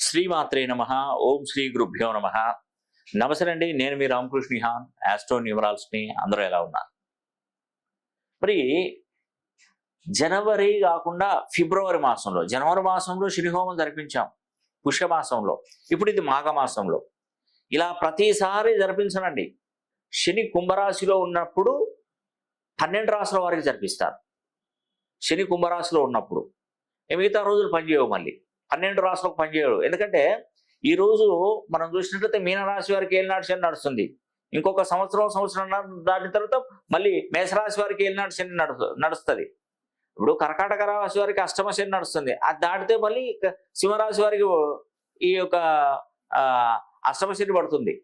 శ్రీమాత్రే నమ ఓం శ్రీ గురుభ్యో నమ. నమస్తే అండి నేను మీ రామకృష్ణ హాన్ ఆస్ట్రో న్యూమరాల్స్ని అందరూ ఎలా ఉన్నారు? మరి జనవరి కాకుండా ఫిబ్రవరి మాసంలో జనవరి మాసంలో శనిహోమం జరిపించాం పుష్యమాసంలో ఇప్పుడు ఇది మాఘమాసంలో. ఇలా ప్రతిసారి జరిపించనండి. శని కుంభరాశిలో ఉన్నప్పుడు పన్నెండు రాసుల వారికి జరిపిస్తారు. శని కుంభరాశిలో ఉన్నప్పుడు. మిగతా రోజులు పనిచేయవు మళ్ళీ. పన్నెండు రాసులకు పనిచేయడు. ఎందుకంటే ఈ రోజు మనం చూసినట్లయితే మీనరాశి వారికి ఏలినాడు శని నడుస్తుంది. ఇంకొక సంవత్సరం సంవత్సరం దాటిన తర్వాత మళ్ళీ మేషరాశి వారికి ఏలినాడు శని నడు నడుస్తుంది. ఇప్పుడు కర్కాటక రాశి వారికి అష్టమ శని నడుస్తుంది. అది దాటితే మళ్ళీ సింహరాశి వారికి ఈ యొక్క అష్టమ శని పడుతుంది.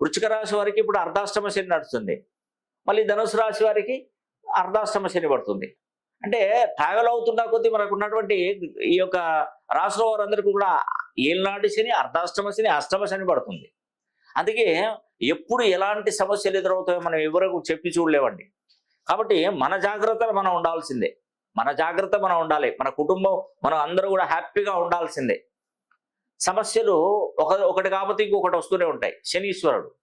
వృచ్చిక రాశి వారికి ఇప్పుడు అర్ధాష్టమ శని నడుస్తుంది. మళ్ళీ ధనుసు రాశి వారికి అర్ధాష్టమ శని పడుతుంది. అంటే ట్రావెల్ అవుతున్న కొద్దీ మనకు ఉన్నటువంటి ఈ యొక్క రాష్ట్ర వారందరికీ కూడా ఏళ్ళనాటి శని అర్ధాష్టమ శని అష్టమ శని పడుతుంది. అందుకే ఎప్పుడు ఎలాంటి సమస్యలు ఎదురవుతాయో మనం ఎవరకు చెప్పి చూడలేవండి. కాబట్టి మన జాగ్రత్తలు మనం ఉండాల్సిందే. మన జాగ్రత్త మనం ఉండాలి. మన కుటుంబం మనం అందరూ కూడా హ్యాపీగా ఉండాల్సిందే. సమస్యలు ఒక ఒకటి కాబట్టి ఇంకొకటి వస్తూనే ఉంటాయి. శనీశ్వరుడు.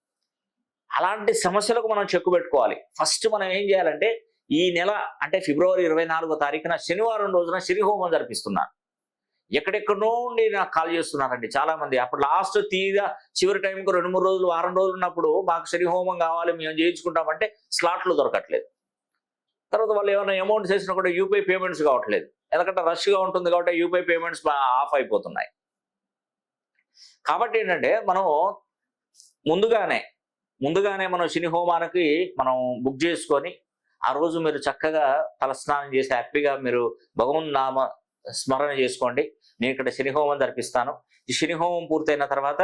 అలాంటి సమస్యలకు మనం చెక్కు పెట్టుకోవాలి ఫస్ట్ మనం ఏం చేయాలంటే ఈ నెల అంటే ఫిబ్రవరి ఇరవై నాలుగో తారీఖున శనివారం రోజున శనిహోమం జరిపిస్తున్నారు. జరిపిస్తున్నాను ఎక్కడెక్కడో నుండి నాకు కాల్ చేస్తున్నారండి చాలా మంది అప్పుడు లాస్ట్ తీగా చివరి టైంకి రెండు మూడు రోజులు వారం రోజులు ఉన్నప్పుడు మాకు శనిహోమం కావాలి మేము చేయించుకుంటామంటే స్లాట్లు దొరకట్లేదు. తర్వాత వాళ్ళు ఏమైనా అమౌంట్ చేసినా కూడా యూపీఐ పేమెంట్స్ కావట్లేదు. ఎందుకంటే రష్గా ఉంటుంది కాబట్టి యూపీఐ పేమెంట్స్ ఆఫ్ అయిపోతున్నాయి. కాబట్టి ఏంటంటే మనం ముందుగానే ముందుగానే మనం శని హోమానికి మనం బుక్ చేసుకొని ఆ రోజు మీరు చక్కగా తలస్నానం చేసి హ్యాపీగా మీరు భగవన్ నామ స్మరణ చేసుకోండి. నేను ఇక్కడ శనిహోమం జరిపిస్తాను. ఈ శనిహోమం పూర్తయిన తర్వాత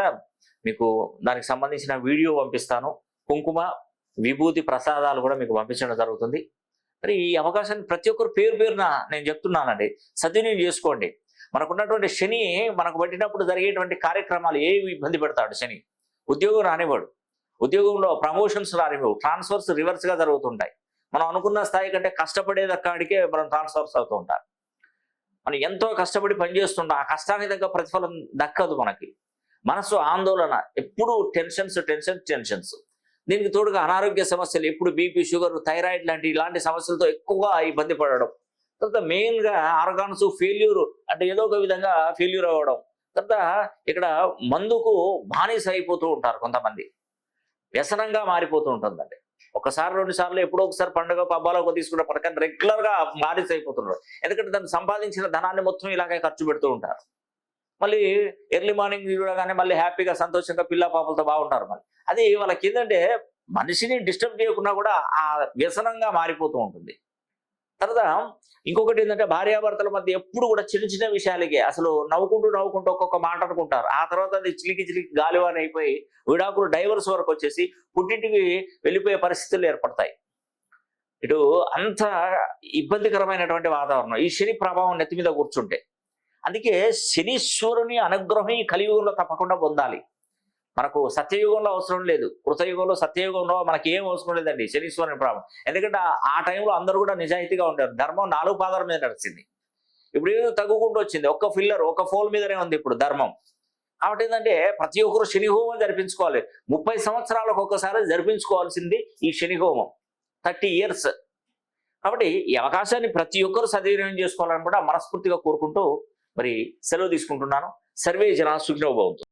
మీకు దానికి సంబంధించిన వీడియో పంపిస్తాను. కుంకుమ విభూతి ప్రసాదాలు కూడా మీకు పంపించడం జరుగుతుంది. మరి ఈ అవకాశాన్ని ప్రతి ఒక్కరు పేరు పేరున నేను చెప్తున్నానండి. సద్వినియోగం చేసుకోండి. మనకున్నటువంటి శని మనకు పట్టినప్పుడు జరిగేటువంటి కార్యక్రమాలు ఏవి ఇబ్బంది పెడతాడు శని? ఉద్యోగం రానివాడు ఉద్యోగంలో ప్రమోషన్స్ రానివ్వవు. ట్రాన్స్ఫర్స్ రివర్స్గా జరుగుతుంటాయి. మనం అనుకున్న స్థాయి కంటే కష్టపడేది అక్కడికే మనం ట్రాన్స్ఫర్స్ అవుతూ ఉంటారు. మనం ఎంతో కష్టపడి పనిచేస్తుంటాం ఆ కష్టానికి తగ్గ ప్రతిఫలం దక్కదు మనకి. మనసు ఆందోళన ఎప్పుడు టెన్షన్స్ టెన్షన్స్ టెన్షన్స్ దీనికి తోడుగా అనారోగ్య సమస్యలు ఎప్పుడు బీపీ షుగర్ థైరాయిడ్ లాంటి ఇలాంటి సమస్యలతో ఎక్కువగా ఇబ్బంది పడడం. తర్వాత మెయిన్గా ఆర్గాన్స్ ఫెయిల్యూర్ అంటే ఏదో ఒక విధంగా ఫెయిల్యూర్ అవ్వడం. తర్వాత ఇక్కడ మందుకు బానిస అయిపోతూ ఉంటారు కొంతమంది. వ్యసనంగా మారిపోతూ ఉంటుందండి. ఒకసారి రెండు సార్లు ఎప్పుడో ఒకసారి పండుగ పబ్బాలకు తీసుకున్న పథకాన్ని రెగ్యులర్గా అయిపోతున్నారు. ఎందుకంటే దాన్ని సంపాదించిన ధనాన్ని మొత్తం ఇలాగే ఖర్చు పెడుతూ ఉంటారు. మళ్ళీ ఎర్లీ మార్నింగ్ చూడగానే మళ్ళీ హ్యాపీగా సంతోషంగా పిల్ల పాపలతో బాగుంటారు మళ్ళీ. అది వాళ్ళకి ఏంటంటే మనిషిని డిస్టర్బ్ చేయకుండా కూడా ఆ వ్యసనంగా మారిపోతూ ఉంటుంది. తర్వాత ఇంకొకటి ఏంటంటే భార్యాభర్తల మధ్య ఎప్పుడు కూడా చిన్న చిన్న విషయాలకి అసలు నవ్వుకుంటూ నవ్వుకుంటూ ఒక్కొక్క మాట అనుకుంటారు. ఆ తర్వాత అది చిలికి చిలికి గాలివాన్ అయిపోయి విడాకులు డైవర్స్ వరకు వచ్చేసి పుట్టింటికి వెళ్ళిపోయే పరిస్థితులు ఏర్పడతాయి. ఇటు అంత ఇబ్బందికరమైనటువంటి వాతావరణం. ఈ శని ప్రభావం నెత్తి మీద కూర్చుంటే. అందుకే శనీశ్వరుని అనుగ్రహం ఈ కలియుగంలో తప్పకుండా పొందాలి. మనకు సత్యయుగంలో అవసరం లేదు. కృతయుగంలో సత్యయుగంలో మనకి ఏం అవసరం లేదండి. శనీశ్వరుని ప్రభావం ఎందుకంటే ఆ- టైంలో అందరూ కూడా నిజాయితీగా ఉంటారు ధర్మం నాలుగు పాదాల మీద నడిచింది. ఇప్పుడు ఏదో తగ్గుకుంటూ వచ్చింది. ఒక్క ఫిల్లర్ ఒక ఫోల్ మీదనే ఉంది ఇప్పుడు ధర్మం. కాబట్టి ఏంటంటే ప్రతి ఒక్కరు శనిహోమం జరిపించుకోవాలి. ముప్పై సంవత్సరాలకు ఒక్కసారి జరిపించుకోవాల్సింది ఈ శనిహోమం. Thirty years. కాబట్టి ఈ అవకాశాన్ని ప్రతి ఒక్కరు సద్వినియోగం చేసుకోవాలని కూడా మనస్ఫూర్తిగా కోరుకుంటూ మరి సెలవు తీసుకుంటున్నాను. సర్వే జన సుఖినోభవంతో.